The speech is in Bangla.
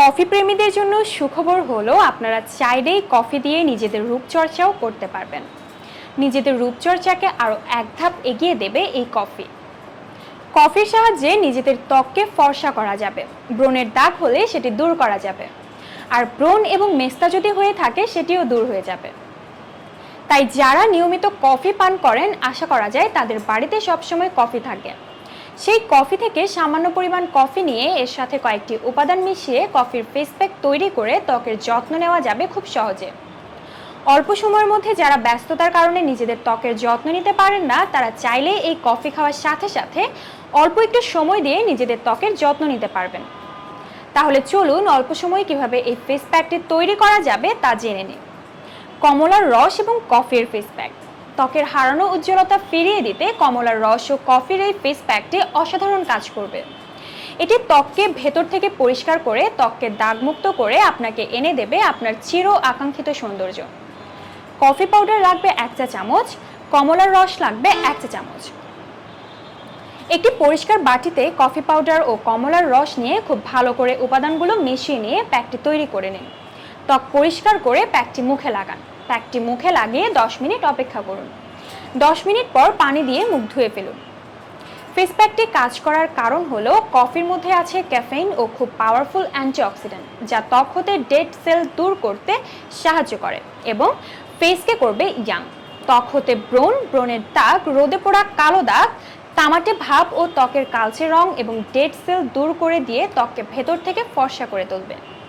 কফি প্রেমীদের জন্য সুখবর হলো, আপনারা চাইলেই কফি দিয়ে নিজেদের রূপচর্চাও করতে পারবেন। নিজেদের রূপচর্চাকে আরও এক ধাপ এগিয়ে দেবে এই কফি। কফির সাহায্যে নিজেদের ত্বককে ফর্সা করা যাবে, ব্রণের দাগ হলে সেটি দূর করা যাবে। আর ব্রণ এবং মেস্তা যদি হয়ে থাকে, সেটিও দূর হয়ে যাবে। তাই যারা নিয়মিত কফি পান করেন, আশা করা যায় তাদের বাড়িতে সবসময় কফি থাকে। সেই কফি থেকে সামান্য পরিমাণ কফি নিয়ে এর সাথে কয়েকটি উপাদান মিশিয়ে কফির ফেস প্যাক তৈরি করে ত্বকের যত্ন নেওয়া যাবে খুব সহজে। অল্প সময়ের মধ্যে যারা ব্যস্ততার কারণে নিজেদের ত্বকের যত্ন নিতে পারেন না, তারা চাইলেই এই কফি খাওয়ার সাথে সাথে অল্প একটু সময় দিয়ে নিজেদের ত্বকের যত্ন নিতে পারবেন। তাহলে চলুন অল্প সময়ে কীভাবে এই ফেস প্যাকটি তৈরি করা যাবে তা জেনে নিন কমলার রস এবং কফির ফেস প্যাক ত্বকের হারানো উজ্জ্বলতা ফিরিয়ে দিতে কমলার রস ও কফির এই ফেস প্যাকটি অসাধারণ কাজ করবে। এটি ত্বককে ভেতর থেকে পরিষ্কার করে, ত্বককে দাগমুক্ত করে আপনাকে এনে দেবে আপনার চির আকাঙ্ক্ষিত সৌন্দর্য। কফি পাউডার লাগবে এক চা চামচ, কমলার রস লাগবে এক চা চামচ। একটি পরিষ্কার বাটিতে কফি পাউডার ও কমলার রস নিয়ে খুব ভালো করে উপাদানগুলো মিশিয়ে নিয়ে প্যাকটি তৈরি করে নিন। ত্বক পরিষ্কার করে প্যাকটি মুখে লাগান। প্যাকটি মুখে লাগিয়ে 10 মিনিট অপেক্ষা করুন। 10 মিনিট পর পানি দিয়ে মুখ ধুয়ে ফেলুন। ফেস প্যাকটি কাজ করার কারণ হলো কফির মধ্যে আছে ক্যাফেইন ও খুব পাওয়ারফুল অ্যান্টিঅক্সিডেন্ট, যা ত্বক হতে ডেড সেল দূর করতে সাহায্য করে এবং ফেসকে করবে ইয়াং। ত্বক হতে ব্রণ, ব্রণের দাগ, রোদে পোড়া কালো দাগ, তামাটে ভাব ও ত্বকের কালচে রং এবং ডেড সেল দূর করে দিয়ে ত্বককে ভেতর থেকে ফর্সা করে তুলবে।